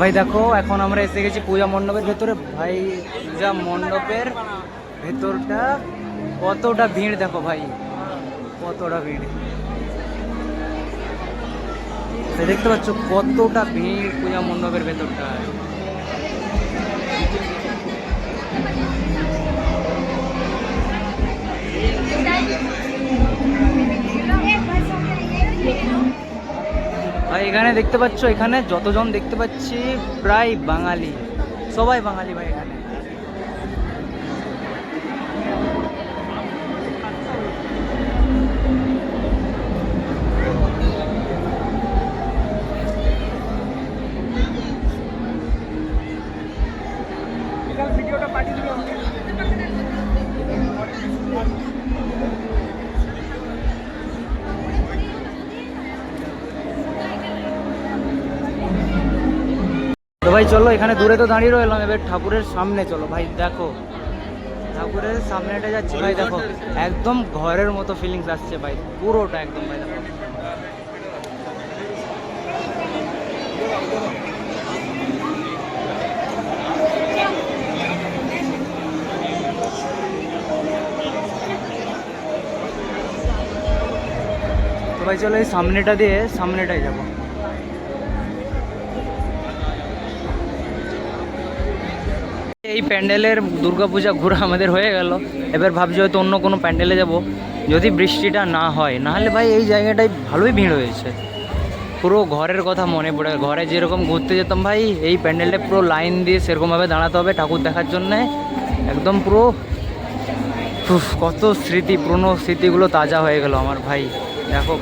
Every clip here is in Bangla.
ভাই দেখো, এখন আমরা এসে গেছি পূজা মণ্ডপের ভেতরে। ভাই, পূজা মণ্ডপের ভেতরটা কতটা ভিড় দেখো ভাই। কতটা ভিড়। দেখতে পাচ্ছ কতটা ভিড় পূজা মণ্ডপের ভেতরটা ভাই এখানে দেখতে পাচ্ছ এখানে যতজন দেখতে পাচ্ছি প্রায় বাঙালি। সবাই বাঙালি ভাই এখানে। তো ভাই, চলো, এখানে দূরে তো দাঁড়িয়ে রইলাম, এবার ঠাকুরের সামনে চলো। ভাই, দেখো, ঠাকুরের সামনেটা যাচ্ছি, ভাই, দেখো, একদম ঘরের মতো ফিলিংস আসছে, ভাই, পুরোটা একদম, ভাই, দেখো। ভাই, চলো, এই সামনেটা দিয়ে সামনেটাই যাব। এই প্যান্ডেলের দুর্গাপূজা ঘোরা আমাদের হয়ে গেল। এবার ভাবছি হয়তো অন্য কোনো প্যান্ডেলে যাব। যদি বৃষ্টিটা না হয়, নাহলে ভাই এই জায়গাটায় ভালোই ভিড় হয়েছে। পুরো ঘরের কথা মনে পড়ে। ঘরে যেরকম ঘুরতে যেতাম ভাই, এই প্যান্ডেলটা পুরো লাইন দিয়ে সেরকমভাবে দাঁড়াতে হবে ঠাকুর দেখার জন্যে। একদম পুরো কত স্মৃতি, পুরনো স্মৃতিগুলো তাজা হয়ে গেল আমার ভাই। দেখো,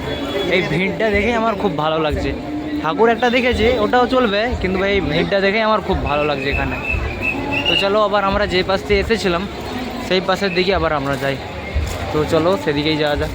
এই ভিড়টা দেখে আমার খুব ভালো লাগছে। ঠাকুর একটা দেখেছি, ওটাও চলবে, কিন্তু ভাই এই ভিড়টা দেখে আমার খুব ভালো লাগছে এখানে। তো চলো আবার আমরা যে পাশ দিয়ে এসেছিলাম, সেই পাশের দিকে আবার আমরা যাই। তো চলো সেদিকেই যাওয়া যাক।